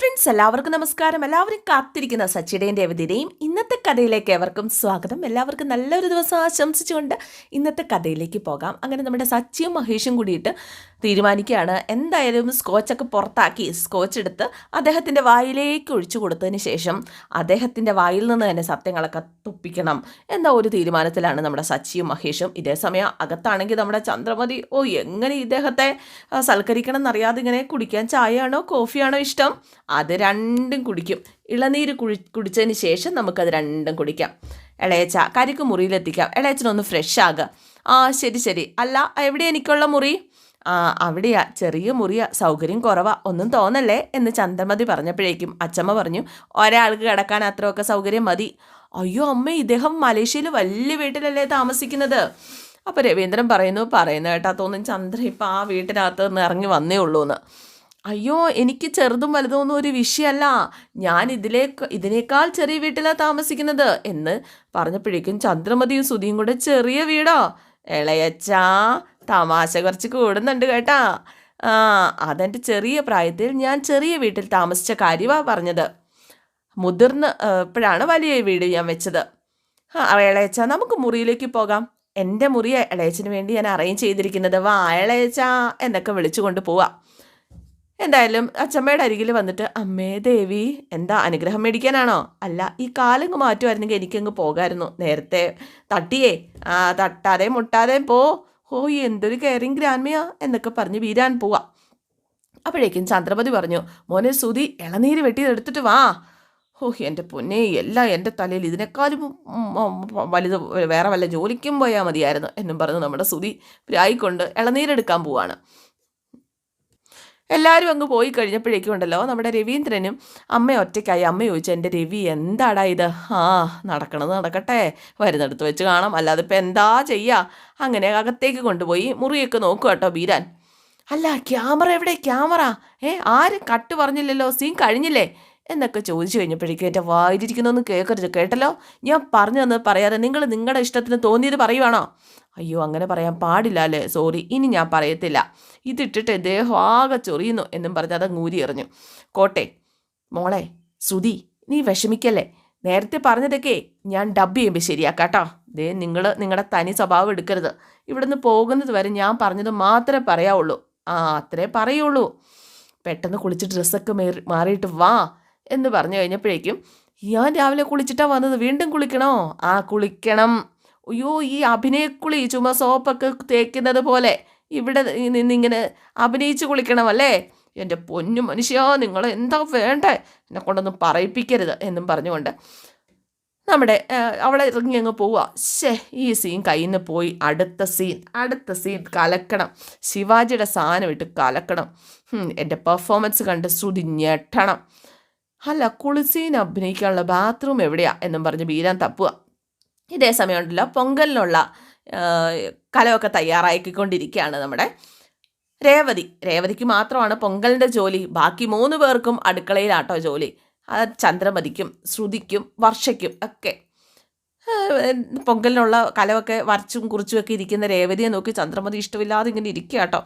Friends എല്ലാവർക്കും നമസ്കാരം. എല്ലാവരും കാത്തിരിക്കുന്ന സച്ചിയുടെയും രവതിയുടെയും ഇന്നത്തെ കഥയിലേക്ക് എവർക്കും സ്വാഗതം. എല്ലാവർക്കും നല്ലൊരു ദിവസം ആശംസിച്ചുകൊണ്ട് ഇന്നത്തെ കഥയിലേക്ക് പോകാം. അങ്ങനെ നമ്മുടെ സച്ചിയും മഹേഷും കൂടിയിട്ട് തീരുമാനിക്കുകയാണ്. എന്തായാലും സ്കോച്ചൊക്കെ പുറത്താക്കി സ്കോച്ച് എടുത്ത് അദ്ദേഹത്തിന്റെ വായിലേക്ക് ഒഴിച്ചു കൊടുത്തതിന് ശേഷം അദ്ദേഹത്തിന്റെ വായിൽ നിന്ന് തന്നെ സത്യങ്ങളൊക്കെ തുപ്പിക്കണം എന്ന ഒരു തീരുമാനത്തിലാണ് നമ്മുടെ സച്ചിയും മഹേഷും. ഇതേ സമയം അകത്താണെങ്കിൽ നമ്മുടെ ചന്ദ്രമതി ഓ എങ്ങനെ ഇദ്ദേഹത്തെ സൽക്കരിക്കണം എന്നറിയാതെ ഇങ്ങനെ കുടിക്കാൻ ചായയാണോ കോഫിയാണോ ഇഷ്ടം? അത് രണ്ടും കുടിക്കും. ഇളനീര് കുഴി കുടിച്ചതിന് ശേഷം നമുക്കത് രണ്ടും കുടിക്കാം. ഇളയച്ച കരിക്ക് മുറിയിലെത്തിക്കാം. ഇളയച്ചനൊന്ന് ഫ്രഷ് ആകുക ആ ശരി ശരി. അല്ല എവിടെ എനിക്കുള്ള മുറി? ആ അവിടെയാ. ചെറിയ മുറിയാ. സൗകര്യം കുറവാ. ഒന്നും തോന്നല്ലേ എന്ന് ചന്ദ്രമതി പറഞ്ഞപ്പോഴേക്കും അച്ചമ്മ പറഞ്ഞു ഒരാൾക്ക് കിടക്കാൻ അത്രയൊക്കെ സൗകര്യം മതി. അയ്യോ അമ്മ ഇദ്ദേഹം മലേഷ്യയിൽ വലിയ വീട്ടിലല്ലേ താമസിക്കുന്നത്? അപ്പോൾ രവീന്ദ്രൻ പറയുന്നു പറയുന്ന കേട്ടാ തോന്നും ചന്ദ്ര ഇപ്പം ആ വീട്ടിനകത്ത് നിന്ന് ഇറങ്ങി വന്നേ ഉള്ളൂ എന്ന് അയ്യോ എനിക്ക് ചെറുതും വലുതും ഒന്നും ഒരു വിഷയമല്ല. ഞാൻ ഇതിലേക്ക് ഇതിനേക്കാൾ ചെറിയ വീട്ടിലാണ് താമസിക്കുന്നത് എന്ന് പറഞ്ഞപ്പോഴേക്കും ചന്ദ്രമതിയും സുധിയും കൂടെ ചെറിയ വീടോ. ഇളയച്ചാ തമാശ കുറച്ച് കൂടുന്നുണ്ട് കേട്ടാ. ആ അതെന്റെ ചെറിയ പ്രായത്തിൽ ഞാൻ ചെറിയ വീട്ടിൽ താമസിച്ച കാര്യമാണ് പറഞ്ഞത്. മുതിർന്ന് ഇപ്പോഴാണ് വലിയ വീട് ഞാൻ വെച്ചത്. ആ ഇളയച്ച നമുക്ക് മുറിയിലേക്ക് പോകാം. എന്റെ മുറി ഇളയച്ചിന് വേണ്ടി ഞാൻ അറേഞ്ച് ചെയ്തിരിക്കുന്നത്. വാ ഇളയച്ച എന്നൊക്കെ വിളിച്ചുകൊണ്ട് പോവാം. എന്തായാലും അച്ചമ്മയുടെ അരികിൽ വന്നിട്ട് അമ്മേ ദേവി എന്താ അനുഗ്രഹം മേടിക്കാനാണോ? അല്ല ഈ കാലങ്ങ് മാറ്റുമായിരുന്നെങ്കിൽ എനിക്കങ്ങ് പോകായിരുന്നു. നേരത്തെ തട്ടിയേ. ആ തട്ടാതെ മുട്ടാതെ പോ. ഓ എന്തൊരു കെയറിങ് ഗ്രാൻമയാ എന്നൊക്കെ പറഞ്ഞ് വീരാൻ പോവാ. അപ്പോഴേക്കും ചന്ദ്രപതി പറഞ്ഞു മോനെ സുതി ഇളനീര് വെട്ടി എടുത്തിട്ട് വാ. ഓഹ് എന്റെ പൊന്നെ എല്ലാം എന്റെ തലയിൽ. ഇതിനേക്കാളും വലുത് വേറെ വല്ല ജോലിക്കും പോയാൽ മതിയായിരുന്നു എന്നും പറഞ്ഞ് നമ്മുടെ സുതി പ്രായിക്കൊണ്ട് ഇളനീരെടുക്കാൻ പോവാണ്. എല്ലാവരും അങ്ങ് പോയി കഴിഞ്ഞപ്പോഴേക്കും ഉണ്ടല്ലോ നമ്മുടെ രവീന്ദ്രനും അമ്മ ഒറ്റയ്ക്കായി അമ്മ ചോദിച്ചു എന്റെ രവി എന്താടാ ഇത്? ആ നടക്കണത് നടക്കട്ടെ വരുന്നിടത്ത് വെച്ച് കാണാം അല്ലാതെ ഇപ്പം എന്താ ചെയ്യുക അങ്ങനെ അകത്തേക്ക് കൊണ്ടുപോയി മുറിയൊക്കെ നോക്കുക കേട്ടോ ബീരാൻ. അല്ല ക്യാമറ എവിടെ? ക്യാമറ? ഏ ആരും കട്ട് പറഞ്ഞില്ലല്ലോ സീൻ കഴിഞ്ഞില്ലേ? എന്നൊക്കെ ചോദിച്ചു കഴിഞ്ഞപ്പോഴേക്കും എന്റെ വായിരിക്കുന്നൊന്നും കേൾക്കരുത് കേട്ടല്ലോ? ഞാൻ പറഞ്ഞു തന്നത് പറയാതെ നിങ്ങൾ നിങ്ങളുടെ ഇഷ്ടത്തിന് തോന്നിയത് പറയുവാണോ? അയ്യോ അങ്ങനെ പറയാൻ പാടില്ല അല്ലേ? സോറി ഇനി ഞാൻ പറയത്തില്ല. ഇതിട്ടിട്ട് ദേഹം ആകെ ചൊറിയുന്നു എന്നും പറഞ്ഞ് അത് ഊരി എറിഞ്ഞു. കോട്ടെ മോളെ ശ്രുതി നീ വിഷമിക്കല്ലേ? നേരത്തെ പറഞ്ഞതൊക്കെ ഞാൻ ഡബ് ചെയ്യുമ്പോൾ ശരിയാക്കാട്ടോ. ദേ നിങ്ങൾ നിങ്ങളുടെ തനി സ്വഭാവം എടുക്കരുത്. ഇവിടുന്ന് പോകുന്നത് വരെ ഞാൻ പറഞ്ഞത് മാത്രമേ പറയാവുള്ളൂ. ആ അത്രേ പറയുള്ളൂ. പെട്ടെന്ന് കുളിച്ച് ഡ്രസ്സൊക്കെ മേറി മാറിയിട്ട് വാ എന്ന് പറഞ്ഞു കഴിഞ്ഞപ്പോഴേക്കും ഞാൻ രാവിലെ കുളിച്ചിട്ടാണ് വന്നത് വീണ്ടും കുളിക്കണോ? ആ കുളിക്കണം. അയ്യോ ഈ അഭിനയക്കുളി ചുമ സോപ്പൊക്കെ തേക്കുന്നത് പോലെ ഇവിടെ നിന്നിങ്ങനെ അഭിനയിച്ച് കുളിക്കണം അല്ലേ? എന്റെ പൊന്നു മനുഷ്യ നിങ്ങൾ എന്താ വേണ്ടേ? എന്നെ കൊണ്ടൊന്നും പറയിപ്പിക്കരുത് എന്നും പറഞ്ഞുകൊണ്ട് നമ്മുടെ അവളെ ഇറങ്ങി അങ്ങ് പോവുക. ശേ ഈ സീൻ കയ്യിൽ നിന്ന് പോയി. അടുത്ത സീൻ അടുത്ത സീൻ കലക്കണം. ശിവാജിയുടെ സാധനം ഇട്ട് കലക്കണം. എന്റെ പെർഫോമൻസ് കണ്ട് ശ്രുതി ഞെട്ടണം അല്ല കുളിസീൻ അഭിനയിക്കാനുള്ള ബാത്റൂം എവിടെയാ? എന്നും പറഞ്ഞ് ബീരാൻ തപ്പുക. ഇതേ സമയമുണ്ടല്ലോ. പൊങ്കലിനുള്ള കലമൊക്കെ തയ്യാറാക്കിക്കൊണ്ടിരിക്കുകയാണ് നമ്മുടെ രേവതി. രേവതിക്ക് മാത്രമാണ് പൊങ്കലിന്റെ ജോലി. ബാക്കി മൂന്ന് പേർക്കും അടുക്കളയിലാട്ടോ ജോലി. അത് ചന്ദ്രമതിക്കും ശ്രുതിക്കും വർഷയ്ക്കും ഒക്കെ. പൊങ്കലിനുള്ള കലമൊക്കെ വരച്ചും കുറിച്ചും ഒക്കെ ഇരിക്കുന്ന രേവതിയെ നോക്കി ചന്ദ്രമതി ഇഷ്ടമില്ലാതെ ഇങ്ങനെ ഇരിക്കുക കേട്ടോ.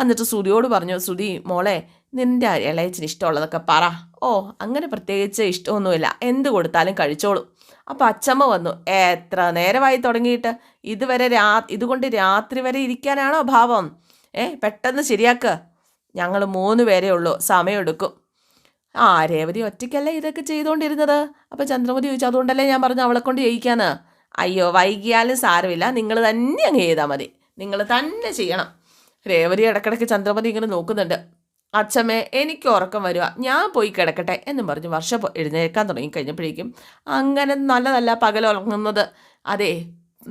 എന്നിട്ട് സുധിയോട് പറഞ്ഞു സുധി മോളെ നിന്റെ ഇളയച്ചിന് ഇഷ്ടമുള്ളതൊക്കെ പറ. ഓ അങ്ങനെ പ്രത്യേകിച്ച് ഇഷ്ടമൊന്നുമില്ല. എന്ത് കൊടുത്താലും കഴിച്ചോളൂ. അപ്പോൾ അച്ചമ്മ വന്നു എത്ര നേരമായി തുടങ്ങിയിട്ട്? ഇതുവരെ രാ ഇതുകൊണ്ട് രാത്രി വരെ ഇരിക്കാനാണോ ഭാവം? ഏ പെട്ടെന്ന് ശരിയാക്ക്. ഞങ്ങൾ മൂന്ന് പേരേ ഉള്ളൂ സമയമെടുക്കും. ആ രേവതി ഒറ്റയ്ക്കല്ലേ ഇതൊക്കെ ചെയ്തുകൊണ്ടിരുന്നത് അപ്പോൾ ചന്ദ്രമതി ചോദിച്ചു അതുകൊണ്ടല്ലേ ഞാൻ പറഞ്ഞു അവളെ കൊണ്ട് ചെയ്യിക്കാന്ന് അയ്യോ വൈകിയാലും സാരമില്ല. നിങ്ങൾ തന്നെ അങ്ങ് ചെയ്താൽ മതി. നിങ്ങൾ തന്നെ ചെയ്യണം. രേവതി ഇടക്കിടയ്ക്ക് ചന്ദ്രമതി ഇങ്ങനെ നോക്കുന്നുണ്ട്. അച്ഛമ്മേ എനിക്ക് ഉറക്കം വരിക ഞാൻ പോയി കിടക്കട്ടെ എന്നും പറഞ്ഞ് വർഷം എഴുന്നേൽക്കാൻ തുടങ്ങി കഴിഞ്ഞപ്പോഴേക്കും അങ്ങനെ നല്ലതല്ല പകൽ ഉറങ്ങുന്നത്. അതെ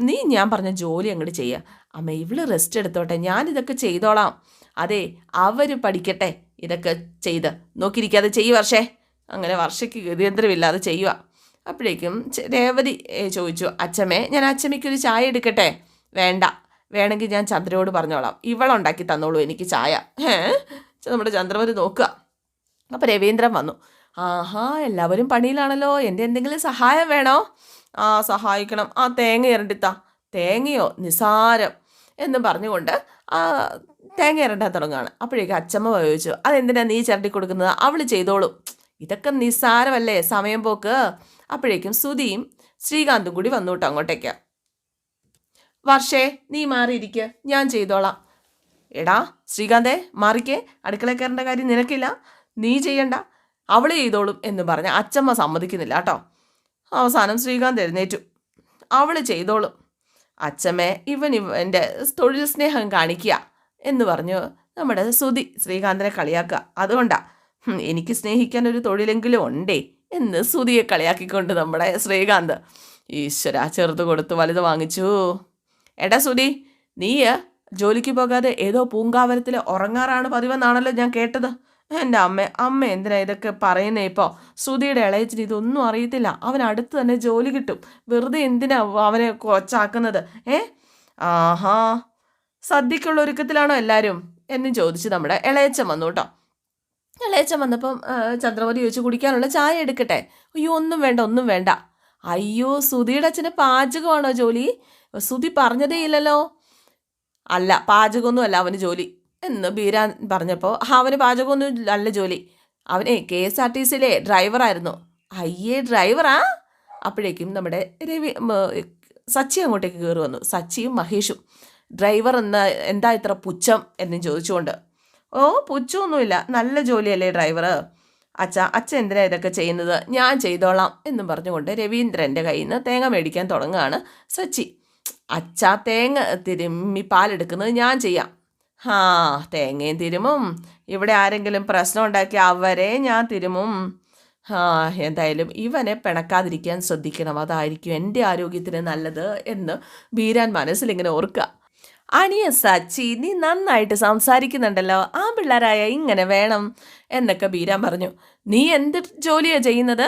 നീ ഞാൻ പറഞ്ഞ ജോലി അങ്ങോട്ട് ചെയ്യുക അമ്മ ഇവൾ റെസ്റ്റ് എടുത്തോട്ടെ. ഞാനിതൊക്കെ ചെയ്തോളാം. അതെ അവർ പഠിക്കട്ടെ. ഇതൊക്കെ ചെയ്ത്. നോക്കിയിരിക്കാതെ ചെയ്യ് വർഷേ. അങ്ങനെ വർഷയ്ക്ക് ഗതിയന്ത്രമില്ലാതെ ചെയ്യുക അപ്പോഴേക്കും രേവതി ചോദിച്ചു അച്ഛമ്മേ ഞാൻ അച്ഛമ്മയ്ക്കൊരു ചായ എടുക്കട്ടെ? വേണ്ട. വേണമെങ്കിൽ ഞാൻ ചന്ദ്രയോട് പറഞ്ഞോളാം. ഇവളുണ്ടാക്കി തന്നോളൂ എനിക്ക് ചായ. ഏ നമ്മുടെ ചന്ദ്രമതി നോക്കുക. അപ്പോൾ രവീന്ദ്രൻ വന്നു. ആഹാ എല്ലാവരും പണിയിലാണല്ലോ. എന്റെ എന്തെങ്കിലും സഹായം വേണോ? ആ സഹായിക്കണം. ആ തേങ്ങ ഇരണ്ടിത്താ. തേങ്ങയോ? നിസാരം. എന്ന് പറഞ്ഞുകൊണ്ട് ആ തേങ്ങ ഇരണ്ടാൻ തുടങ്ങുകയാണ്. അപ്പോഴേക്കും അച്ചമ്മ ചോദിച്ചു അതെന്തിനാ നീ ചിരട്ടി കൊടുക്കുന്നത്? അവൾ ചെയ്തോളും. ഇതൊക്കെ നിസ്സാരമല്ലേ? സമയം പോക്ക്. അപ്പോഴേക്കും സുധിയും ശ്രീകാന്തും കൂടി വന്നു കേട്ടോ അങ്ങോട്ടേക്ക്. വർഷേ നീ മാറിയിരിക്കുക ഞാൻ ചെയ്തോളാം. എടാ ശ്രീകാന്തേ മാറിക്കേ. അടുക്കള കയറേണ്ട കാര്യം നിനക്കില്ല. നീ ചെയ്യണ്ട. അവൾ ചെയ്തോളും എന്ന് പറഞ്ഞ അച്ചമ്മ സമ്മതിക്കുന്നില്ല കേട്ടോ അവസാനം ശ്രീകാന്ത് എഴുന്നേറ്റു. അവൾ ചെയ്തോളും. അച്ചമ്മേ ഇവൻ ഇവന്റെ തൊഴിൽ സ്നേഹം കാണിക്കുക എന്ന് പറഞ്ഞു നമ്മുടെ സുതി ശ്രീകാന്തനെ കളിയാക്കുക. അതുകൊണ്ടാ എനിക്ക് സ്നേഹിക്കാൻ ഒരു തൊഴിലെങ്കിലും ഉണ്ടേ എന്ന് സുതിയെ കളിയാക്കിക്കൊണ്ട് നമ്മുടെ ശ്രീകാന്ത് ഈശ്വര ചെറുത് കൊടുത്ത് വലുത് വാങ്ങിച്ചു. എടാ സുതി നീ ജോലിക്ക് പോകാതെ ഏതോ പൂങ്കാവനത്തിൽ ഉറങ്ങാറാണ് പതിവെന്നാണല്ലോ ഞാൻ കേട്ടത്. എന്റെ അമ്മ അമ്മ എന്തിനാ ഇതൊക്കെ പറയുന്നേ ഇപ്പോൾ ശ്രുതിയുടെ ഇളയച്ചിന് ഇതൊന്നും അറിയത്തില്ല. അവൻ അടുത്ത് തന്നെ ജോലി കിട്ടും. വെറുതെ എന്തിനാ അവനെ കൊച്ചാക്കുന്നത്? ഏ? ആഹാ സദ്യക്കുള്ള ഒരുക്കത്തിലാണോ എല്ലാവരും എന്ന് ചോദിച്ച് നമ്മുടെ ഇളയച്ചൻ വന്നു കേട്ടോ. ഇളയച്ചൻ വന്നപ്പം ചന്ദ്രമതി ചോദിച്ചു കുടിക്കാനുള്ള ചായ എടുക്കട്ടെ? അയ്യോ ഒന്നും വേണ്ട ഒന്നും വേണ്ട. അയ്യോ സുധിയുടെ അച്ഛന് പാചകമാണോ ജോലി? സുധി പറഞ്ഞതേ ഇല്ലല്ലോ. അല്ല പാചകമൊന്നും അല്ല അവന് ജോലി എന്ന് ബീരാൻ പറഞ്ഞപ്പോൾ അവന് പാചകമൊന്നും അല്ല ജോലി. അവനെ കെ എസ് ആർ ടി സിയിലെ ഡ്രൈവറായിരുന്നു. അയ്യേ ഡ്രൈവറാ? അപ്പോഴേക്കും നമ്മുടെ രവി സച്ചി അങ്ങോട്ടേക്ക് കയറി വന്നു. സച്ചിയും മഹേഷും. ഡ്രൈവർ എന്ന എന്താ ഇത്ര പുച്ഛം എന്ന് ചോദിച്ചുകൊണ്ട് ഓ പുച്ഛമൊന്നുമില്ല. നല്ല ജോലിയല്ലേ ഡ്രൈവർ അച്ഛ അച്ഛൻ എന്തിനാ ഇതൊക്കെ ചെയ്യുന്നത്? ഞാൻ ചെയ്തോളാം. എന്നും പറഞ്ഞുകൊണ്ട് രവീന്ദ്രന്റെ കയ്യിൽ നിന്ന് തേങ്ങ മേടിക്കാൻ തുടങ്ങുകയാണ് സച്ചി. അച്ഛ തേങ്ങ തിരുമ്മി പാലെടുക്കുന്നത് ഞാൻ ചെയ്യാം. ഹാ തേങ്ങയും തിരുമും. ഇവിടെ ആരെങ്കിലും പ്രശ്നം ഉണ്ടാക്കി അവരെ ഞാൻ തിരുമും. ആ എന്തായാലും ഇവനെ പിണക്കാതിരിക്കാൻ ശ്രദ്ധിക്കണം. അതായിരിക്കും എന്റെ ആരോഗ്യത്തിന് നല്ലത് എന്ന് ബീരാൻ മനസ്സിലിങ്ങനെ ഓർക്കുക. അനിയ സച്ചി നീ നന്നായിട്ട് സംസാരിക്കുന്നുണ്ടല്ലോ. ആ പിള്ളേരായ ഇങ്ങനെ വേണം എന്നൊക്കെ ബീരാൻ പറഞ്ഞു. നീ എന്ത് ജോലിയാണ് ചെയ്യുന്നത്?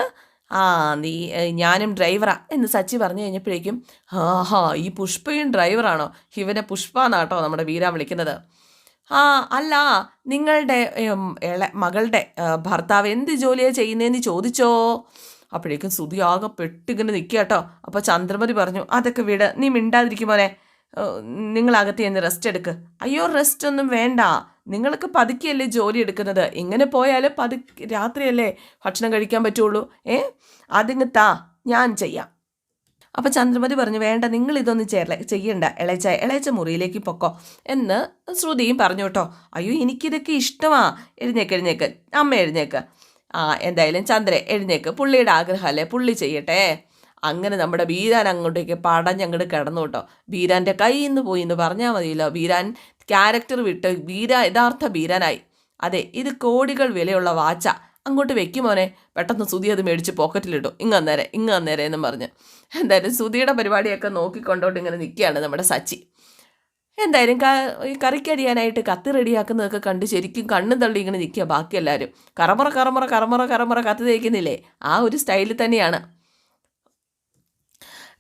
ആ നീ ഞാനും ഡ്രൈവറാ എന്ന് സച്ചി പറഞ്ഞു കഴിഞ്ഞപ്പോഴേക്കും ആഹാ ഈ പുഷ്പയും ഡ്രൈവറാണോ? ഇവനെ പുഷ്പ എന്നാട്ടോ നമ്മുടെ വീര വിളിക്കുന്നത്. ആ അല്ല നിങ്ങളുടെ ഇള മകളുടെ ഭർത്താവ് എന്ത് ജോലിയാണ് ചെയ്യുന്നതെന്ന് ചോദിച്ചോ? അപ്പോഴേക്കും സുതി ആകെ പെട്ടിങ്ങനെ നിൽക്കുക കേട്ടോ അപ്പോൾ ചന്ദ്രമതി പറഞ്ഞു അതൊക്കെ വിട് നീ മിണ്ടാതിരിക്കും മോനെ. നിങ്ങളകത്ത് ചെന്ന് റെസ്റ്റ് എടുക്ക്. അയ്യോ റെസ്റ്റ് ഒന്നും വേണ്ട. നിങ്ങൾക്ക് പതുക്കിയല്ലേ ജോലി എടുക്കുന്നത്. ഇങ്ങനെ പോയാൽ പതു രാത്രിയല്ലേ ഭക്ഷണം കഴിക്കാൻ പറ്റുള്ളൂ. ഏ? അതിങ്ങ് താ ഞാൻ ചെയ്യാം. അപ്പം ചന്ദ്രമതി പറഞ്ഞു വേണ്ട നിങ്ങൾ ഇതൊന്നും ചേർല ചെയ്യണ്ട. ഇളയച്ച ഇളയച്ച മുറിയിലേക്ക് പൊക്കോ എന്ന് ശ്രുതിയും പറഞ്ഞു കേട്ടോ. അയ്യോ എനിക്കിതൊക്കെ ഇഷ്ടമാണ് എഴുന്നേക്ക് എഴുന്നേക്ക്. അമ്മ എഴുന്നേക്ക്. ആ എന്തായാലും ചന്ദ്ര എഴുന്നേക്ക്. പുള്ളിയുടെ ആഗ്രഹമല്ലേ പുള്ളി ചെയ്യട്ടെ. അങ്ങനെ നമ്മുടെ ബീരാൻ അങ്ങോട്ടേക്ക് പടഞ്ഞങ്ങോട്ട് കിടന്നു കേട്ടോ. ബീരാന്റെ കയ്യിൽ നിന്ന് പോയി എന്ന് പറഞ്ഞാൽ മതിയല്ലോ. ബീരാൻ ക്യാരക്ടർ വിട്ട് ബീര യഥാർത്ഥ ബീരാനായി അതെ ഇത് കോടികൾ വിലയുള്ള വാച്ച. അങ്ങോട്ട് വെക്കും മോനെ. പെട്ടെന്ന് സുതി അത് മേടിച്ച് പോക്കറ്റിലിട്ടു ഇങ്ങ് അന്നേരെ ഇങ്ങ് അന്നേരെ എന്നും പറഞ്ഞ്. എന്തായാലും സുതിയുടെ പരിപാടിയൊക്കെ നോക്കിക്കൊണ്ടോട്ട് ഇങ്ങനെ നിൽക്കുകയാണ് നമ്മുടെ സച്ചി. എന്തായാലും ക കറിക്കടിയാനായിട്ട് കത്തി റെഡിയാക്കുന്നതൊക്കെ കണ്ട് ശരിക്കും കണ്ണും തള്ളി ഇങ്ങനെ നിൽക്കുക ബാക്കി എല്ലാവരും കറമുറ കറമുറ കറമുറ കറമുറ കത്തി തേക്കുന്നില്ലേ? ആ ഒരു സ്റ്റൈലിൽ തന്നെയാണ്.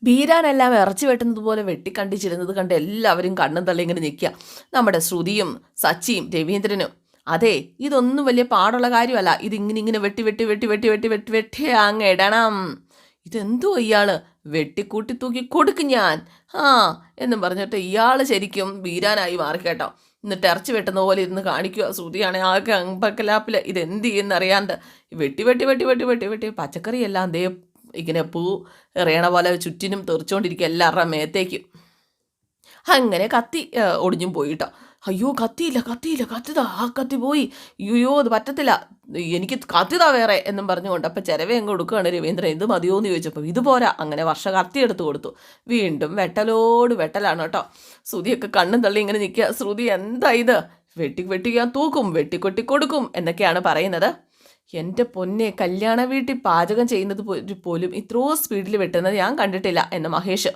ബീരാനെല്ലാം ഇറച്ചി വെട്ടുന്നത് പോലെ വെട്ടിക്കണ്ടിച്ചിരുന്നത് കണ്ട് എല്ലാവരും കണ്ണും തള്ളി ഇങ്ങനെ നിൽക്കുക നമ്മുടെ ശ്രുതിയും സച്ചിയും രവീന്ദ്രനും അതെ ഇതൊന്നും വലിയ പാടുള്ള കാര്യമല്ല ഇതിങ്ങനെ ഇങ്ങനെ വെട്ടി വെട്ടി വെട്ടി വെട്ടി വെട്ടി വെട്ടി വെട്ടി അങ്ങ് ഇടണം ഇതെന്തോ ഇയാൾ വെട്ടിക്കൂട്ടി തൂക്കി കൊടുക്കും ഞാൻ ആ എന്നും പറഞ്ഞിട്ട് ഇയാൾ ശരിക്കും ബീരാനായി മാറിക്കേട്ടോ എന്നിട്ട് ഇറച്ചി വെട്ടുന്ന പോലെ ഇരുന്ന് കാണിക്കുക ശ്രുതിയാണെ ആകെ അമ്പക്കലാപ്പിൽ ഇത് എന്ത് ചെയ്യുന്നറിയാണ്ട് വെട്ടി വെട്ടി വെട്ടി വെട്ടി വെട്ടി വെട്ടി പച്ചക്കറിയെല്ലാം ദേ ഇങ്ങനെ പൂ എറിയണ പോലെ ചുറ്റിനും തെറിച്ചുകൊണ്ടിരിക്കുക എല്ലാവരുടെ മേത്തേക്കും. അങ്ങനെ കത്തി ഒടിഞ്ഞും പോയിട്ടോ. അയ്യോ കത്തിയില്ല കത്തിയില്ല കത്തിതാ ആ കത്തി പോയി. അയ്യോ അത് പറ്റത്തില്ല. എനിക്ക് കത്തിതാ വേറെ എന്നും പറഞ്ഞുകൊണ്ട് അപ്പം ചിലവേ അങ്ങ് കൊടുക്കുകയാണ് രവീന്ദ്രൻ. ഇത് മതിയോ എന്ന് ചോദിച്ചപ്പോൾ ഇത് പോരാ. അങ്ങനെ വർഷ കത്തി എടുത്ത് കൊടുത്തു. വീണ്ടും വെട്ടലോട് വെട്ടലാണ് കേട്ടോ. ശ്രുതിയൊക്കെ കണ്ണും തള്ളി ഇങ്ങനെ നിൽക്കുക. ശ്രുതി എന്താ ഇത്? വെട്ടി വെട്ടി ഞാൻ തൂക്കും വെട്ടിക്കൊട്ടി കൊടുക്കും എന്നൊക്കെയാണ് പറയുന്നത്. എന്റെ പൊന്നെ കല്യാണ വീട്ടിൽ പാചകം ചെയ്യുന്നത് പോലും ഇത്രയോ സ്പീഡിൽ വെട്ടുന്നത് ഞാൻ കണ്ടിട്ടില്ല എന്ന് മഹേഷ്.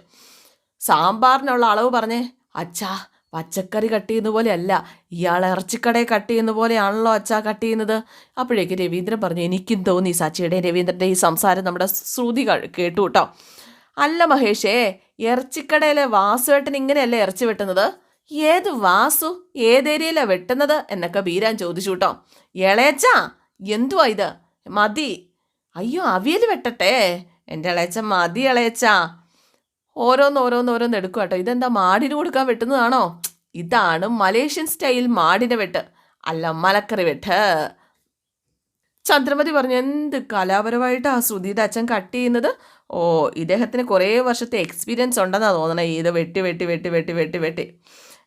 സാമ്പാറിനുള്ള അളവ് പറഞ്ഞേ അച്ഛാ പച്ചക്കറി കട്ട് ചെയ്യുന്ന പോലെയല്ല ഇയാൾ ഇറച്ചിക്കടയെ കട്ട് ചെയ്യുന്ന പോലെയാണല്ലോ അച്ഛാ കട്ട് ചെയ്യുന്നത്. അപ്പോഴേക്ക് രവീന്ദ്രൻ പറഞ്ഞു എനിക്കും തോന്നി സച്ചിയുടെ രവീന്ദ്രന്റെ ഈ സംസാരം നമ്മുടെ ശ്രുതി കേട്ടു കേട്ടോ അല്ല മഹേഷേ ഇറച്ചിക്കടയിലെ വാസുവേട്ടൻ ഇങ്ങനെയല്ലേ ഇറച്ചി വെട്ടുന്നത്? ഏത് വാസു? ഏതേരിയയിലാണ് വെട്ടുന്നത്? എന്നൊക്കെ ബീരാൻ ചോദിച്ചു കേട്ടോ ഇളയച്ചാ എന്തുവാ ഇത്? മതി. അയ്യോ അവിയൽ വെട്ടട്ടെ. എന്റെ ഇളയച്ച മതി ഇളയച്ച ഓരോന്ന് ഓരോന്ന് ഓരോന്ന് എടുക്കുക കേട്ടോ ഇതെന്താ മാടിന് കൊടുക്കാൻ വെട്ടുന്നതാണോ? ഇതാണ് മലേഷ്യൻ സ്റ്റൈൽ മാടിനെ വെട്ട്. അല്ല മലക്കറി വെട്ട്. ചന്ദ്രമതി പറഞ്ഞു എന്ത് കലാപരമായിട്ട് കലാപരമായിട്ടാണ് ശ്രുതിയുടെ അച്ഛൻ കട്ട് ചെയ്യുന്നത്? ഓ ഇദ്ദേഹത്തിന് കുറേ വർഷത്തെ എക്സ്പീരിയൻസ് ഉണ്ടെന്നാണ് തോന്നണേ ഇത് വെട്ടി വെട്ടി വെട്ടി വെട്ടി വെട്ടി വെട്ടി.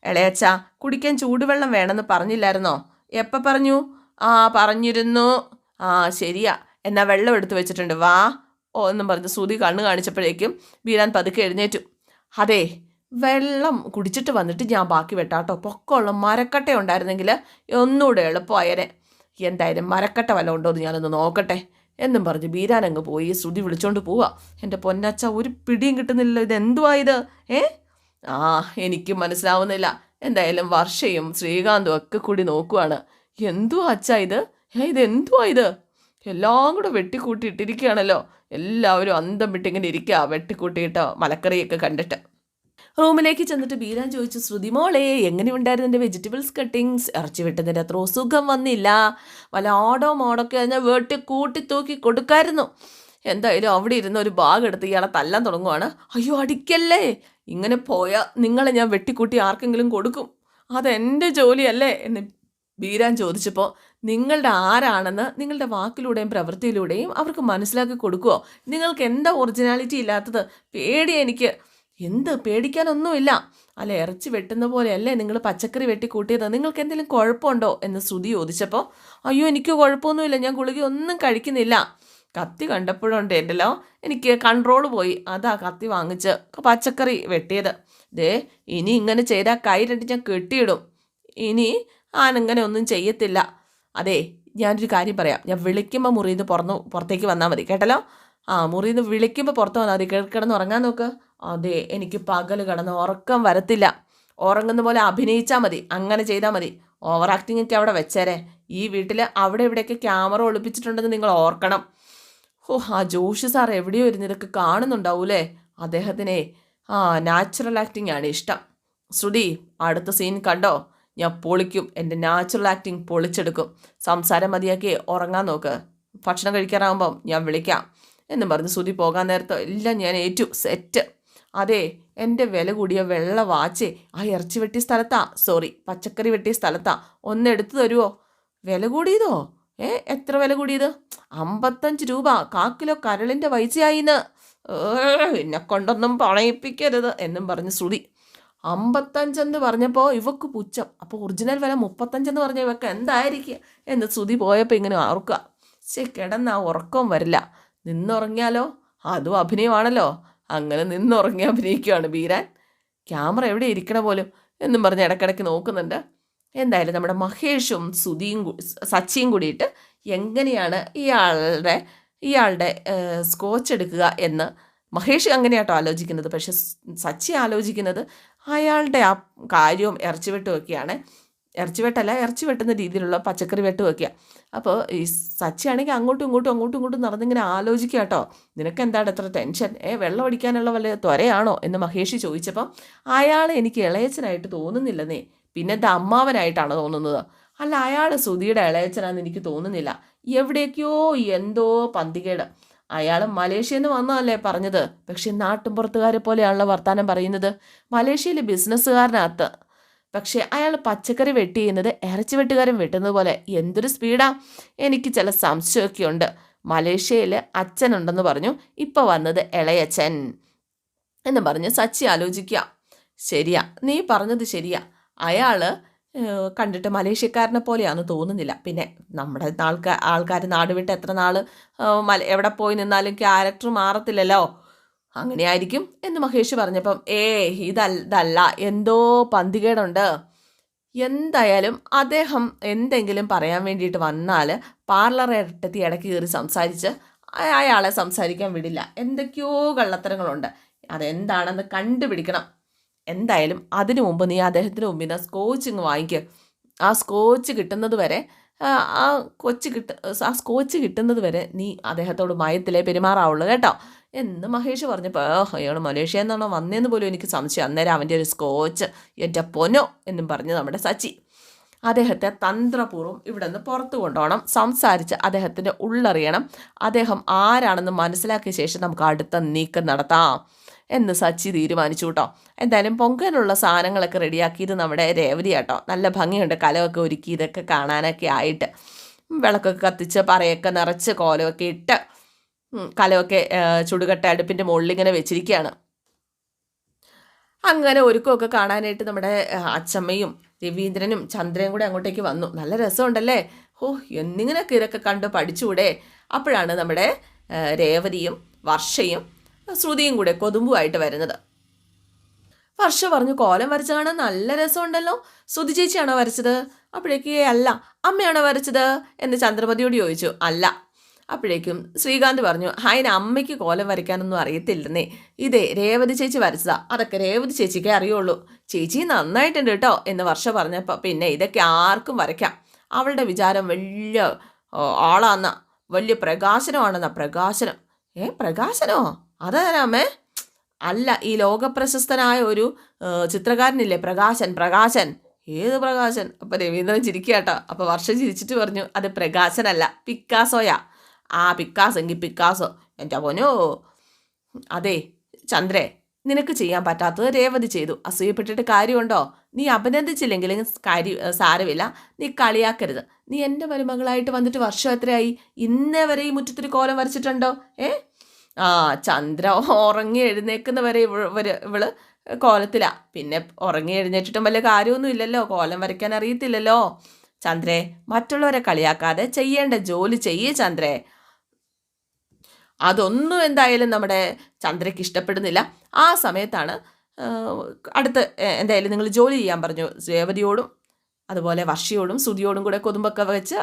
ഇളയച്ച കുടിക്കാൻ ചൂടുവെള്ളം വേണമെന്ന് പറഞ്ഞില്ലായിരുന്നോ? എപ്പോൾ പറഞ്ഞു? ആ പറഞ്ഞിരുന്നു. ആ ശരിയാ. എന്നാ വെള്ളം എടുത്ത് വെച്ചിട്ടുണ്ട്. വാ. ഓ എന്നും പറഞ്ഞ് സൂതി കണ്ണ് കാണിച്ചപ്പോഴേക്കും വീരാൻ പതുക്കെ എഴുന്നേറ്റു. അതെ വെള്ളം കുടിച്ചിട്ട് വന്നിട്ട് ഞാൻ ബാക്കി വെട്ടാട്ടോ. പൊക്കമുള്ള മരക്കട്ട ഉണ്ടായിരുന്നെങ്കിൽ ഒന്നുകൂടെ എളുപ്പമായേനെ. എന്തായാലും മരക്കട്ട വല്ല ഉണ്ടോ എന്ന് ഞാനൊന്ന് നോക്കട്ടെ. എന്നും പറഞ്ഞ് ബീരാൻ അങ്ങ് പോയി ശ്രുതി വിളിച്ചോണ്ട് പോവാ. എന്റെ പൊന്നച്ച ഒരു പിടിയും കിട്ടുന്നില്ല ഇത്? എന്തുവായത് ഏ? ആ എനിക്കും മനസ്സിലാവുന്നില്ല. എന്തായാലും വർഷയും ശ്രീകാന്തും ഒക്കെ കൂടി നോക്കുവാണ്. എന്തുവാ അച്ഛാ ഇത്? ഏ ഇത് എന്തുവാ ഇത്? എല്ലാം കൂടെ വെട്ടിക്കൂട്ടിയിട്ടിരിക്കുകയാണല്ലോ എല്ലാവരും അന്തം വിട്ടിങ്ങനെ ഇരിക്കുക വെട്ടിക്കൂട്ടിയിട്ടോ മലക്കറിയൊക്കെ കണ്ടിട്ട്. റൂമിലേക്ക് ചെന്നിട്ട് ബീരാൻ ചോദിച്ചു ശ്രുതി മോളെ എങ്ങനെയുണ്ടായിരുന്നു എന്റെ വെജിറ്റബിൾസ് കട്ടിങ്സ് ഇറച്ചി വെട്ടുന്നതിന്റെ അത്ര സുഖം വന്നില്ല. വല്ല ഓടോ മോടൊക്കെ അതിനെ വെട്ടി കൂട്ടി തൂക്കി കൊടുക്കായിരുന്നു. എന്തായാലും അവിടെ ഇരുന്ന് ഒരു ബാഗ് എടുത്ത് ഇയാളെ തല്ലാൻ തുടങ്ങുവാണ്. അയ്യോ അടിക്കല്ലേ? ഇങ്ങനെ പോയാൽ നിങ്ങളെ ഞാൻ വെട്ടിക്കൂട്ടി ആർക്കെങ്കിലും കൊടുക്കും. അതെന്റെ ജോലിയല്ലേ? എന്ന് ബീരാൻ ചോദിച്ചപ്പോൾ നിങ്ങളുടെ ആരാണെന്ന് നിങ്ങളുടെ വാക്കിലൂടെയും പ്രവൃത്തിയിലൂടെയും അവർക്ക് മനസ്സിലാക്കി കൊടുക്കുമോ നിങ്ങൾക്ക് എന്താ ഒറിജിനാലിറ്റി ഇല്ലാത്തത്? പേടി എനിക്ക്. എന്ത്? പേടിക്കാനൊന്നുമില്ല. അല്ല ഇറച്ചി വെട്ടുന്ന പോലെയല്ലേ നിങ്ങൾ പച്ചക്കറി വെട്ടി കൂട്ടിയത്? നിങ്ങൾക്ക് എന്തെങ്കിലും കുഴപ്പമുണ്ടോ? എന്ന് ശ്രുതി ചോദിച്ചപ്പോൾ അയ്യോ എനിക്ക് കുഴപ്പമൊന്നുമില്ല. ഞാൻ ഗുളിക ഒന്നും കഴിക്കുന്നില്ല. കത്തി കണ്ടപ്പോഴുണ്ട് എന്റെല്ലോ എനിക്ക് കൺട്രോൾ പോയി. അതാ കത്തി വാങ്ങിച്ച് പച്ചക്കറി വെട്ടിയത്. ദേ ഇനി ഇങ്ങനെ ചെയ്താൽ കൈ രണ്ട് ഞാൻ കെട്ടിയിടും. ഇനി ആനിങ്ങനെ ഒന്നും ചെയ്യത്തില്ല. അതെ ഞാനൊരു കാര്യം പറയാം. ഞാൻ വിളിക്കുമ്പോൾ മുറിയിൽ നിന്ന് പുറന്നു പുറത്തേക്ക് വന്നാൽ മതി. കേട്ടല്ലോ? ആ മുറിയിൽ നിന്ന് വിളിക്കുമ്പോൾ പുറത്ത് വന്നാൽ മതി. കിടന്ന് ഉറങ്ങാൻ നോക്ക്. അതെ എനിക്ക് പകൽ കിടന്ന് ഉറക്കം വരത്തില്ല. ഉറങ്ങുന്ന പോലെ അഭിനയിച്ചാൽ മതി. അങ്ങനെ ചെയ്താൽ മതി. ഓവർ ആക്ടിംഗ് ഒക്കെ അവിടെ വെച്ചേരെ. ഈ വീട്ടിൽ അവിടെ ഇവിടെയൊക്കെ ക്യാമറ ഒളിപ്പിച്ചിട്ടുണ്ടെന്ന് നിങ്ങൾ ഓർക്കണം. ഓ ആ ജോഷി സാർ എവിടെയോ ഇരുന്ന് ഇതൊക്കെ കാണുന്നുണ്ടാവൂലേ? അദ്ദേഹത്തിനെ. ആ നാച്ചുറൽ ആക്ടിംഗ് ആണ് ഇഷ്ടം. ശ്രുതി അടുത്ത സീൻ കണ്ടോ? ഞാൻ പൊളിക്കും. എന്റെ നാച്ചുറൽ ആക്ടിങ് പൊളിച്ചെടുക്കും. സംസാരം മതിയാക്കി ഉറങ്ങാൻ നോക്ക്. ഭക്ഷണം കഴിക്കാറാകുമ്പം ഞാൻ വിളിക്കാം. എന്നും പറഞ്ഞ് ശ്രുതി പോകാൻ നേരത്തെ എല്ലാം ഞാൻ ഏറ്റു. സെറ്റ് അതെ എന്റെ വില കൂടിയ വെള്ള വാച്ച് ആ ഇറച്ചി വെട്ടിയ സ്ഥലത്താ. സോറി പച്ചക്കറി വെട്ടിയ സ്ഥലത്താ. ഒന്ന് എടുത്തു തരുമോ വില കൂടിയതോ? ഏ എത്ര വില കൂടിയത്? അമ്പത്തഞ്ച് രൂപ. കാക്കിലോ കരളിന്റെ പൈസയായിന്ന് എന്നെ കൊണ്ടൊന്നും പണയിപ്പിക്കരുത്. എന്നും പറഞ്ഞ് ശ്രുതി അമ്പത്തഞ്ചെന്ന് പറഞ്ഞപ്പോൾ ഇവക്ക് പുച്ഛം. അപ്പോൾ ഒറിജിനൽ വില മുപ്പത്തഞ്ചെന്ന് പറഞ്ഞ ഇവക്ക് എന്തായിരിക്കുക എന്ന് ശ്രുതി പോയപ്പോൾ ഇങ്ങനെ ഓർക്കുക ശേ കിടന്ന ആ ഉറക്കം വരില്ല. നിന്നുറങ്ങിയാലോ? അതും അഭിനയമാണല്ലോ. അങ്ങനെ നിന്നുറങ്ങി അഭിനയിക്കുകയാണ് ബീരാൻ. ക്യാമറ എവിടെ ഇരിക്കണ പോലും എന്നും പറഞ്ഞ് ഇടയ്ക്കിടയ്ക്ക് നോക്കുന്നുണ്ട്. എന്തായാലും നമ്മുടെ മഹേഷും സുധിയും സച്ചിയും കൂടിയിട്ട് എങ്ങനെയാണ് ഇയാളുടെ ഇയാളുടെ സ്കോച്ച് എടുക്കുക എന്ന് മഹേഷ് അങ്ങനെയാട്ടോ ആലോചിക്കുന്നത്. പക്ഷെ സച്ചി ആലോചിക്കുന്നത് അയാളുടെ ആ കാര്യവും ഇറച്ചി ഇറച്ചിവെട്ടുമൊക്കെയാണ് ഇറച്ചി വെട്ടല്ല ഇറച്ചി വെട്ടുന്ന രീതിയിലുള്ള പച്ചക്കറി വെട്ട് വയ്ക്കുക അപ്പോൾ ഈ സച്ചിയാണെങ്കിൽ അങ്ങോട്ടും ഇങ്ങോട്ടും അങ്ങോട്ടും ഇങ്ങോട്ടും നടന്നിങ്ങനെ ആലോചിക്കുക കേട്ടോ. നിനക്ക് എന്താണ് എത്ര ടെൻഷൻ? ഏ വെള്ളം അടിക്കാനുള്ള വല്ല ത്വരയാണോ? എന്ന് മഹേഷി ചോദിച്ചപ്പം അയാൾ എനിക്ക് ഇളയച്ചനായിട്ട് തോന്നുന്നില്ലെന്നേ. പിന്നെ എന്താ അമ്മാവനായിട്ടാണ് തോന്നുന്നത്? അല്ല അയാൾ സുധിയുടെ ഇളയച്ചനാന്ന് എനിക്ക് തോന്നുന്നില്ല. എവിടേക്കോ എന്തോ പന്തികേട്. അയാൾ മലേഷ്യയിൽ നിന്ന് വന്നതല്ലേ പറഞ്ഞത്? പക്ഷെ നാട്ടുംപുറത്തുകാരെ പോലെയാണല്ലോ വർത്താനം പറയുന്നത്. മലേഷ്യയിലെ ബിസിനസ്സുകാരനകത്ത്. പക്ഷേ അയാൾ പച്ചക്കറി വെട്ടി ചെയ്യുന്നത് ഇറച്ചി വെട്ടുകാരൻ വെട്ടുന്നത് പോലെ. എന്തൊരു സ്പീഡാ. എനിക്ക് ചില സംശയമൊക്കെ ഉണ്ട് മലേഷ്യയിൽ അച്ഛനുണ്ടെന്ന് പറഞ്ഞു. ഇപ്പോൾ വന്നത് ഇളയച്ഛൻ. എന്ന് പറഞ്ഞ് സച്ചി ആലോചിക്കുക. ശരിയാ. നീ പറഞ്ഞത് ശരിയാ. അയാൾ കണ്ടിട്ട് മലേഷ്യക്കാരനെ പോലെയാണെന്ന് തോന്നുന്നില്ല. പിന്നെ നമ്മുടെ ആൾക്കാർ ആൾക്കാർ നാട് വിട്ട് എത്ര നാൾ മല എവിടെ പോയി നിന്നാലും ക്യാരക്ടർ മാറത്തില്ലല്ലോ. അങ്ങനെയായിരിക്കും എന്ന് മഹേഷ് പറഞ്ഞപ്പം ഏ ഇതല്ല ഇതല്ല. എന്തോ പന്തികേടുണ്ട്. എന്തായാലും അദ്ദേഹം എന്തെങ്കിലും പറയാൻ വേണ്ടിയിട്ട് വന്നാൽ പാർലർ ഇരട്ടത്തി ഇടയ്ക്ക് കയറി സംസാരിച്ച് അയാളെ സംസാരിക്കാൻ വിടില്ല. എന്തൊക്കെയോ കള്ളത്തരങ്ങളുണ്ട്. അതെന്താണെന്ന് കണ്ടുപിടിക്കണം. എന്തായാലും അതിനു മുമ്പ് നീ അദ്ദേഹത്തിന് മുമ്പിൽ നിന്ന് സ്കോച്ചിങ് വാങ്ങിക്കുക ആ സ്കോച്ച് കിട്ടുന്നത് വരെ ആ കൊച്ച് കിട്ട ആ സ്കോച്ച് കിട്ടുന്നത് വരെ നീ അദ്ദേഹത്തോട് മയത്തിലേ പെരുമാറാവുള്ളൂ കേട്ടോ. എന്ന് മഹേഷ് പറഞ്ഞപ്പോൾ അയാൾ മലേഷ്യ എന്നാണോ വന്നതെന്ന് പോലും എനിക്ക് സംശയം. അന്നേരം അവന്റെ ഒരു സ്കോച്ച് എന്റെ പൊനോ എന്നും പറഞ്ഞ് നമ്മുടെ സച്ചി അദ്ദേഹത്തെ തന്ത്രപൂർവം ഇവിടെ നിന്ന് പുറത്തു കൊണ്ടുപോകണം. സംസാരിച്ച് അദ്ദേഹത്തിന്റെ ഉള്ളറിയണം. അദ്ദേഹം ആരാണെന്ന് മനസ്സിലാക്കിയ ശേഷം നമുക്ക് അടുത്ത നീക്കം നടത്താം. എന്ന് സച്ചി തീരുമാനിച്ചു കേട്ടോ എന്തായാലും പൊങ്കലുള്ള സാധനങ്ങളൊക്കെ റെഡിയാക്കിയത് നമ്മുടെ രേവതി കേട്ടോ നല്ല ഭംഗിയുണ്ട് കലമൊക്കെ ഒരുക്കി ഇതൊക്കെ കാണാനൊക്കെ ആയിട്ട്. വിളക്കൊക്കെ കത്തിച്ച് പറയൊക്കെ നിറച്ച് കോലമൊക്കെ ഇട്ട് കലമൊക്കെ ചുടുകട്ട അടുപ്പിന്റെ മുകളിൽ ഇങ്ങനെ വെച്ചിരിക്കുകയാണ്. അങ്ങനെ ഒരുക്കമൊക്കെ കാണാനായിട്ട് നമ്മുടെ അച്ചമ്മയും രവീന്ദ്രനും ചന്ദ്രനും കൂടെ അങ്ങോട്ടേക്ക് വന്നു. നല്ല രസമുണ്ടല്ലേ? ഓ എന്നിങ്ങനെയൊക്കെ ഇതൊക്കെ കണ്ട് പഠിച്ചുകൂടെ അപ്പോഴാണ് നമ്മുടെ രേവതിയും വർഷയും ശ്രുതിയും കൂടെ കൊതുമ്പുമായിട്ട് വരുന്നത്. വർഷ പറഞ്ഞു കോലം വരച്ച കാണാൻ നല്ല രസമുണ്ടല്ലോ. ശ്രുതി ചേച്ചിയാണോ വരച്ചത്? അപ്പോഴേക്ക് അല്ല അമ്മയാണോ വരച്ചത്? എന്ന് ചന്ദ്രപതിയോട് ചോദിച്ചു. അല്ല. അപ്പോഴേക്കും ശ്രീകാന്ത് പറഞ്ഞു ഹായന അമ്മയ്ക്ക് കോലം വരയ്ക്കാനൊന്നും അറിയത്തില്ലെന്നേ. ഇതേ രേവതി ചേച്ചി വരച്ചതാ. അതൊക്കെ രേവതി ചേച്ചിക്കേ അറിയുള്ളൂ. ചേച്ചി നന്നായിട്ടുണ്ട് കേട്ടോ എന്ന് വർഷ പറഞ്ഞപ്പോൾ പിന്നെ ഇതൊക്കെ ആർക്കും വരയ്ക്കാം. അവളുടെ വിചാരം വലിയ ആളാന്ന. വലിയ പ്രകാശനമാണെന്ന പ്രകാശനം. ഏ പ്രകാശനോ? അതാരാമേ? അല്ല ഈ ലോകപ്രശസ്തനായ ഒരു ചിത്രകാരനില്ലേ? പ്രകാശൻ പ്രകാശൻ. ഏത് പ്രകാശൻ? അപ്പം രവീന്ദ്രൻ ചിരിക്കാട്ടോ. അപ്പോൾ വർഷം ചിരിച്ചിട്ട് പറഞ്ഞു അത് പ്രകാശനല്ല പിക്കാസോയാ. ആ പിക്കാസ് എങ്കിൽ പിക്കാസോ. എന്റെ പോനോ അതെ ചന്ദ്രേ നിനക്ക് ചെയ്യാൻ പറ്റാത്തത് രേവതി ചെയ്തു. അസൂയപ്പെട്ടിട്ട് കാര്യമുണ്ടോ? നീ അഭിനന്ദിച്ചില്ലെങ്കിലും കാര്യ സാരമില്ല. നീ കളിയാക്കരുത്. നീ എന്റെ മരുമകളായിട്ട് വന്നിട്ട് വർഷം എത്രയായി? ഇന്നേ വരെ ഈ മുറ്റത്തിൽ കോലം വരച്ചിട്ടുണ്ടോ? ഏ? ആ ചന്ദ്ര ഉറങ്ങി എഴുന്നേക്കുന്ന വരെ ഇവ- ഇവർ ഇവൾ കോലത്തിലാ. പിന്നെ ഉറങ്ങി എഴുന്നേറ്റിട്ടും വലിയ കാര്യമൊന്നും ഇല്ലല്ലോ. കോലം വരയ്ക്കാൻ അറിയത്തില്ലല്ലോ. ചന്ദ്രേ മറ്റുള്ളവരെ കളിയാക്കാതെ ചെയ്യേണ്ട ജോലി ചെയ്യേ ചന്ദ്രേ. അതൊന്നും എന്തായാലും നമ്മുടെ ചന്ദ്രയ്ക്ക് ഇഷ്ടപ്പെടുന്നില്ല. ആ സമയത്താണ് അടുത്ത് എന്തായാലും നിങ്ങൾ ജോലി ചെയ്യാൻ പറഞ്ഞു. രേവതിയോടും അതുപോലെ വർഷിയോടും സുതിയോടും കൂടെ കൊതുമ്പൊക്കെ വെച്ച്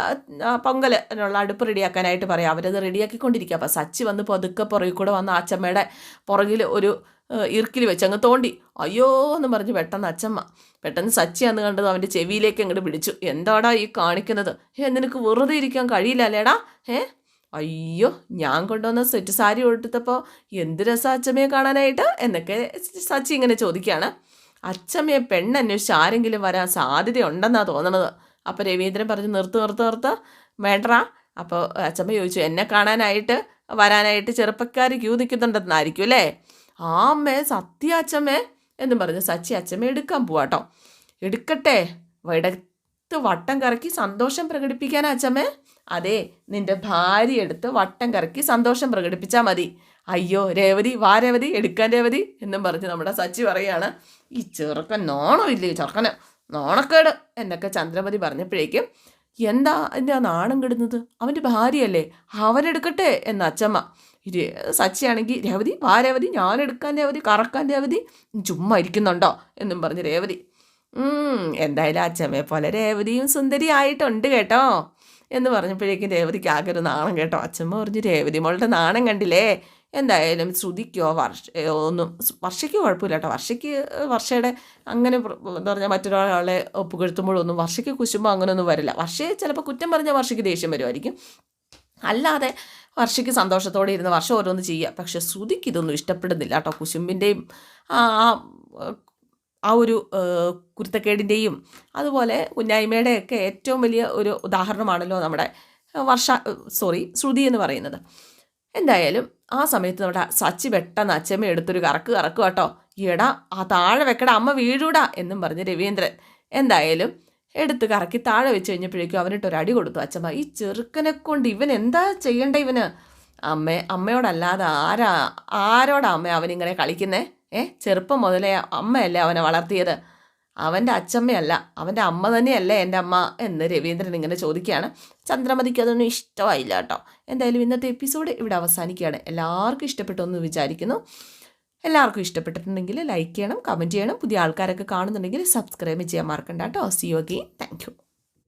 പൊങ്കലിനുള്ള അടുപ്പ് റെഡിയാക്കാനായിട്ട് പറയാം. അവരത് റെഡിയാക്കിക്കൊണ്ടിരിക്കുക അപ്പോൾ സച്ചി വന്ന് പതുക്കെ പുറകിൽ കൂടെ വന്ന് അച്ചമ്മയുടെ പുറകിൽ ഒരു ഇറുക്കിൽ വെച്ച് അങ്ങ് തോണ്ടി. അയ്യോ എന്ന് പറഞ്ഞ് പെട്ടെന്ന് അച്ചമ്മ പെട്ടെന്ന് സച്ചി അന്ന് കണ്ടത് അവന്റെ ചെവിയിലേക്ക് അങ്ങോട്ട് പിടിച്ചു. എന്താടാ ഈ കാണിക്കുന്നത്? ഏ നിനക്ക് വെറുതെ ഇരിക്കാൻ കഴിയില്ല അല്ലേടാ? ഏ അയ്യോ ഞാൻ കൊണ്ടുവന്ന സെറ്റ് സാരി കൊടുത്തപ്പോൾ എന്ത് രസം അച്ചമ്മയെ കാണാനായിട്ട്? എന്നൊക്കെ സച്ചി ഇങ്ങനെ ചോദിക്കുകയാണ് അച്ചമ്മയെ പെണ്ണന്വേഷിച്ച് ആരെങ്കിലും വരാൻ സാധ്യതയുണ്ടെന്നാണ് തോന്നണത്. അപ്പോൾ രവീന്ദ്രൻ പറഞ്ഞു നിർത്ത് നിർത്ത് നിർത്ത്. വേണ്ടറാ അപ്പോൾ അച്ഛമ്മ ചോദിച്ചു എന്നെ കാണാനായിട്ട് വരാനായിട്ട് ചെറുപ്പക്കാർ ക്യൂ നിൽക്കുന്നുണ്ടെന്നായിരിക്കും അല്ലേ? ആ അമ്മേ സത്യ അച്ഛമ്മേ എന്നും പറഞ്ഞ്. സച്ചി അച്ഛമ്മ എടുക്കാൻ പോവാട്ടോ. എടുക്കട്ടെ. എടുത്ത് വട്ടം കറക്കി സന്തോഷം പ്രകടിപ്പിക്കാൻ അച്ഛമ്മേ അതെ നിന്റെ ഭാര്യ എടുത്ത് വട്ടം കറക്കി സന്തോഷം പ്രകടിപ്പിച്ചാൽ മതി. അയ്യോ രേവതി വാ രേവതി എടുക്കാൻ രേവതി എന്നും പറഞ്ഞ് നമ്മുടെ സച്ചി പറയാണ് ഈ ചെറുക്കൻ നാണോ ഇല്ലേ? ചെറുക്കന് നാണക്കേട് എന്നൊക്കെ ചന്ദ്രമതി പറഞ്ഞപ്പോഴേക്കും എന്താ എന്റെ നാണം കിടുന്നത്? അവന്റെ ഭാര്യയല്ലേ? അവനെടുക്കട്ടെ? എന്ന അച്ചമ്മ. സച്ചിയാണെങ്കിൽ രേവതി വാ രേവതി ഞാനെടുക്കാൻ രേവതി കറക്കാൻ രേവതി ചുമ്മാ ഇരിക്കുന്നുണ്ടോ? എന്നും പറഞ്ഞ് രേവതി. എന്തായാലും അച്ചമ്മയെ പോലെ രേവതിയും സുന്ദരി ആയിട്ടുണ്ട് കേട്ടോ. എന്ന് പറഞ്ഞപ്പോഴേക്കും രേവതിക്ക് ആകെ ഒരു നാണം കേട്ടോ. അച്ഛമ്മ പറഞ്ഞു രേവതി മോളുടെ നാണം കണ്ടില്ലേ? എന്തായാലും ശ്രുതിക്കോ വർഷ ഒന്നും വർഷയ്ക്ക് കുഴപ്പമില്ല കേട്ടോ. വർഷയ്ക്ക് വർഷയുടെ അങ്ങനെ എന്താ പറഞ്ഞാൽ മറ്റൊരാളെ പുകഴ്ത്തുമ്പോഴൊന്നും വർഷയ്ക്ക് കുശുമ്പോൾ അങ്ങനെയൊന്നും വരില്ല. വർഷയെ ചിലപ്പോൾ കുറ്റം പറഞ്ഞാൽ വർഷയ്ക്ക് ദേഷ്യം വരുമായിരിക്കും അല്ലാതെ വർഷയ്ക്ക് സന്തോഷത്തോടെ ഇരുന്ന് വർഷം ഓരോന്ന് ചെയ്യുക. പക്ഷെ ശ്രുതിക്ക് ഇതൊന്നും ഇഷ്ടപ്പെടുന്നില്ല കേട്ടോ. കുശുമ്പിന്റെയും ആ ആ, ഒരു കുരുത്തക്കേടിന്റെയും അതുപോലെ കുഞ്ഞായ്മയുടെയൊക്കെ ഏറ്റവും വലിയ ഒരു ഉദാഹരണമാണല്ലോ നമ്മുടെ വർഷ സോറി ശ്രുതി എന്ന് പറയുന്നത്. എന്തായാലും ആ സമയത്ത് നമ്മുടെ സച്ചി പെട്ടെന്ന് അച്ചമ്മ എടുത്തൊരു കറക്ക് കറക്കു കേട്ടോ. എടാ ആ താഴെ വെക്കട അമ്മ വീഴൂടാ എന്നും പറഞ്ഞ് രവീന്ദ്രൻ എന്തായാലും എടുത്ത് കറക്കി താഴെ വെച്ച് കഴിഞ്ഞപ്പോഴേക്കും അവനിട്ട് ഒരു അടി കൊടുത്തു. അച്ഛമ്മ ഈ ചെറുക്കനെ കൊണ്ട് ഇവൻ എന്താ ചെയ്യേണ്ട ഇവന്? അമ്മേ അമ്മയോടല്ലാതെ ആരാ ആരോടാ അമ്മ അവനിങ്ങനെ കളിക്കുന്നേ? ഏ ചെറുപ്പം മുതലേ അമ്മയല്ലേ അവനെ വളർത്തിയത്? അവന്റെ അച്ചമ്മയല്ല അവന്റെ അമ്മ തന്നെയല്ലേ എന്റെ അമ്മ എന്ന് രവീന്ദ്രൻ ഇങ്ങനെ ചോദിക്കുകയാണ്. ചന്ദ്രമതിക്ക് അതൊന്നും ഇഷ്ടമായില്ല കേട്ടോ. എന്തായാലും ഇന്നത്തെ എപ്പിസോഡ് ഇവിടെ അവസാനിക്കുകയാണ്. എല്ലാവർക്കും ഇഷ്ടപ്പെട്ടു എന്ന് വിചാരിക്കുന്നു. എല്ലാവർക്കും ഇഷ്ടപ്പെട്ടിട്ടുണ്ടെങ്കിൽ ലൈക്ക് ചെയ്യണം കമന്റ് ചെയ്യണം. പുതിയ ആൾക്കാരൊക്കെ കാണുന്നുണ്ടെങ്കിൽ സബ്സ്ക്രൈബ് ചെയ്യാൻ മറക്കണ്ട കേട്ടോ. See you again thank you